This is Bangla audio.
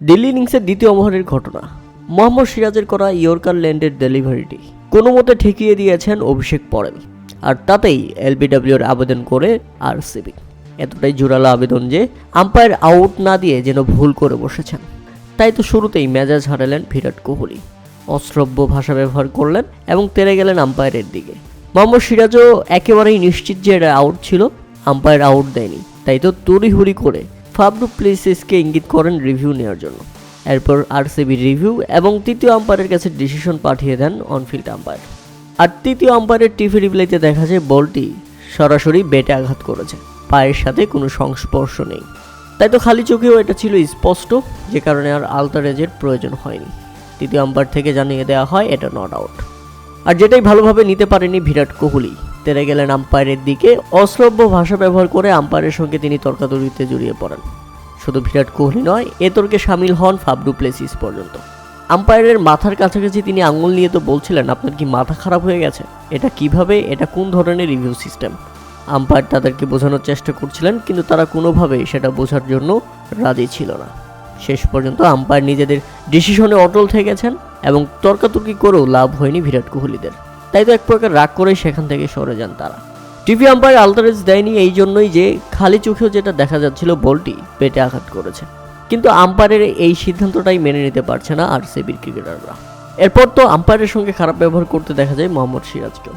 দিল্লি ইনিংসের দ্বিতীয় ওভারের ঘটনা। মোহাম্মদ সিরাজের করা ইয়র্কার ল্যান্ডের ডেলিভারিটি। কোনো মতে ঠেকিয়ে দিয়েছেন অভিষেক পড়েল আর তাতেই এলবিডব্লিউর আবেদন করে আরসিবি। এতটাই জোরালো আবেদন যে আম্পায়ার আউট না দিয়ে যেন ভুল করে বসেছেন। তাই তো শুরুতেই মেজাজ হারালেন বিরাট কোহলি। অশ্রব্য ভাষা ব্যবহার করলেন এবং তেরে গেলেন আম্পায়ারের দিকে। মোহাম্মদ সিরাজও একেবারেই নিশ্চিত যে এটা আউট ছিল। আম্পায়ার আউট দেয়নি। তাই তো তড়িহুড়ি করে ফাবডু প্লেসেসকে ইঙ্গিত করেন রিভিউ নেওয়ার জন্য। এরপর আরসিবি রিভিউ এবং তৃতীয় আম্পায়ারের কাছে ডিসিশন পাঠিয়ে দেন অনফিল্ড আম্পায়ার। আর তৃতীয় আম্পায়ারের টিভি রিপ্লাইতে দেখা যায় বলটি সরাসরি বেটে আঘাত করেছে। পায়ের সাথে কোনো সংস্পর্শ নেই। তাই তো খালি চোখেও এটা ছিল স্পষ্ট, যে কারণে আর আলতারেজের প্রয়োজন হয়নি। তৃতীয় আম্পায়ার থেকে জানিয়ে দেওয়া হয় এটা নট আউট। আর যেটাই ভালোভাবে নিতে পারেনি বিরাট কোহলি। তেরে গেলেন আম্পায়ারের দিকে। অশ্রব্য ভাষা ব্যবহার করে আম্পায়ারের সঙ্গে তিনি তর্কাতর্কিতে জড়িয়ে পড়েন। শুধু বিরাট কোহলি নয়, এ তর্কে সামিল হন ফাবডু প্লেসিস পর্যন্ত। আম্পায়ারের মাথার কাছাকাছি তিনি আঙুল নিয়ে তো বলছিলেন, আপনার কি মাথা খারাপ হয়ে গেছে? এটা কীভাবে? এটা কোন ধরনের রিভিউ সিস্টেম আম্পায়ার তাদেরকে বোঝানোর চেষ্টা করছিলেন, কিন্তু তারা কোনোভাবেই সেটা বোঝার জন্য রাজি ছিল না। শেষ পর্যন্ত আম্পায়ার নিজেদের ডিসিশনে অটল থেকেছেন এবং তর্কাতর্কি করেও লাভ হয়নি বিরাট কোহলিদের। তাই তো এক প্রকার রাগ করে সেখান থেকে সরে যান তারা। টিভি আম্পায়ার আলতারেজ দেয়নি এই জন্যই যে খালি চোখেও যেটা দেখা যাচ্ছিল বলটি পেটে আঘাত করেছে। কিন্তু আম্পায়ারের এই সিদ্ধান্তটাই মেনে নিতে পারছে না আর সিবির ক্রিকেটাররা। এরপর তো আম্পায়ারের সঙ্গে খারাপ ব্যবহার করতে দেখা যায় মোহাম্মদ সিরাজকেও।